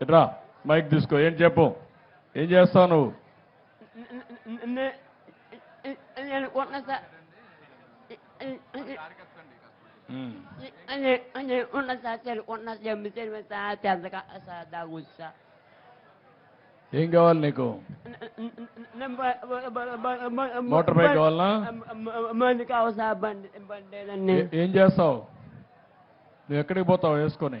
ఇట్రా మైక్ తీసుకో ఏం చెప్పు? ఏం చేస్తావు నువ్వు? ఏం కావాలి నీకు? మోటార్ బైక్ కావాలనా? ఏం చేస్తావు? నువ్వు ఎక్కడికి పోతావు వేసుకొని?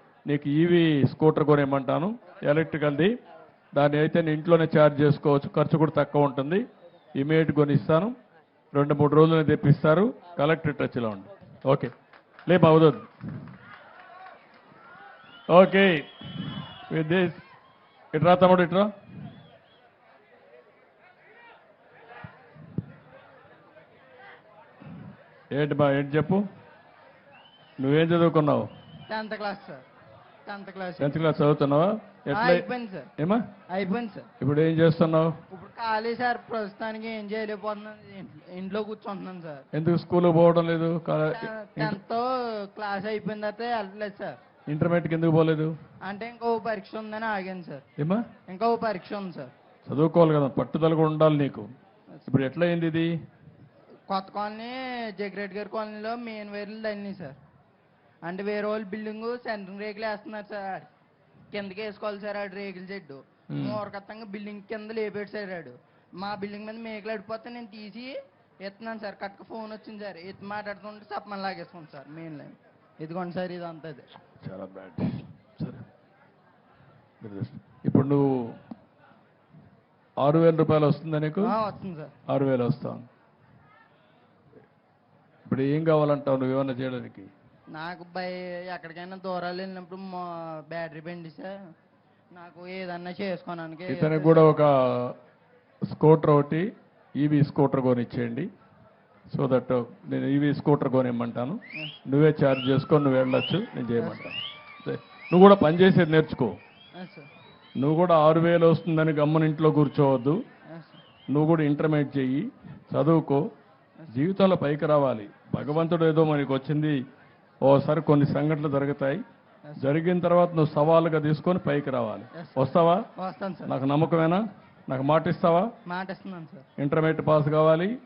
నీకు ఈవీ స్కూటర్ కొనివ్వమంటాను. ఎలక్ట్రికల్ది దాన్ని అయితే నేను ఇంట్లోనే ఛార్జ్ చేసుకోవచ్చు. ఖర్చు కూడా తక్కువ ఉంటుంది. ఇమీడియట్ కొనిస్తాను. రెండు మూడు రోజులు తెప్పిస్తారు. కలెక్టర్ టచ్లో ఉండి. ఓకే. లే బావుద్ ఓకే. With this. ఇట్రా తమ్ముడు ఇట్రా ఏంటి బా ఏంటి చెప్పు? నువ్వేం చదువుకున్నావు? Tenth class sir. Tenth class. Tenth class చదువుతున్నావా? ఎట్లా? అయిపోయింది సార్. ఏమా? అయిపోయింది సార్. ఇప్పుడు ఏం చేస్తున్నావు? ఇప్పుడు ఖాళీ సార్ ప్రస్తుతానికి ఏం చేయలేకపోతున్నాను. ఇంట్లో- కూర్చుంటున్నాను సార్. ఎందుకు స్కూల్కి పోవడం లేదు? టెన్త్ క్లాస్ అయిపోయిన తర్వాత వెళ్ళలేదు సార్. ఇంటర్మీడియట్కి ఎందుకు పోలేదు? అంటే ఇంకో పరీక్ష ఉందని ఆగాను సార్. ఏమా? ఇంకో పరీక్ష ఉంది సార్. చదువుకోవాలి కదా పట్టుదల కూడా ఉండాలి నీకు. ఇప్పుడు ఎట్లా అయింది ఇది? కొత్త కాలనీ జగ్రెడ్ గారి కాలనీలో మెయిన్ వైర్లు తల్లినాయి సార్. అంటే వేరే వాళ్ళు బిల్డింగ్ సెంట్రింగ్ రేకులు వేస్తున్నారు సార్. కిందకి వేసుకోవాలి సార్ ఆడు రేకుల చెడ్డు. మూరకత్తంగా బిల్డింగ్ కింద లేపాడు సార్ ఆడు. మా బిల్డింగ్ మీద మేకలు అడిపోతే నేను తీసి ఎత్తున్నాను సార్. కక్క ఫోన్ వచ్చింది సార్. ఎత్తి మాట్లాడుతుంటే సప్పని లాగేసుకోండి సార్ మెయిన్ లైన్. ఇదిగోండి సార్ ఇదంతా అది చాలా బ్యాడ్. సరే. ఇప్పుడు నువ్వు ఆరు వేల రూపాయలు వస్తుందా నీకు? వస్తుంది సార్. ఆరు వేలు వస్తాను ఇప్పుడు ఏం కావాలంటావు నువ్వేమన్నా చేయడానికి? నాకు బై ఎక్కడికైనా దూరాలు వెళ్ళినప్పుడు బ్యాటరీ బండి సార్ నాకు ఏదన్నా చేసుకోవడానికి ఇతనికి కూడా ఒక స్కూటర్ ఒకటి ఈవీ స్కూటర్ కొనిచ్చేయండి. సో దట్ నేను ఈవీ స్కూటర్ కొనిమ్మంటాను. నువ్వే ఛార్జ్ చేసుకొని నువ్వు వెళ్ళొచ్చు నేను చేయమంటాను. నువ్వు కూడా పని చేసేది నేర్చుకో. నువ్వు కూడా ఆరు వేలు వస్తుందని గమ్మని ఇంట్లో కూర్చోవద్దు. నువ్వు కూడా ఇంటర్మీడియట్ చెయ్యి చదువుకో. జీవితంలో పైకి రావాలి. భగవంతుడు ఏదో మనకి వచ్చింది ఓసారి కొన్ని సంఘటనలు జరుగుతాయి. జరిగిన తర్వాత నువ్వు సవాలుగా తీసుకొని పైకి రావాలి. వస్తావా? వస్తాను సార్ నాకు నమ్మకమేనా? నాకు మాట ఇస్తావా? మాట ఇస్తున్నాను సార్ ఇంటర్మీడియట్ పాస్ కావాలి.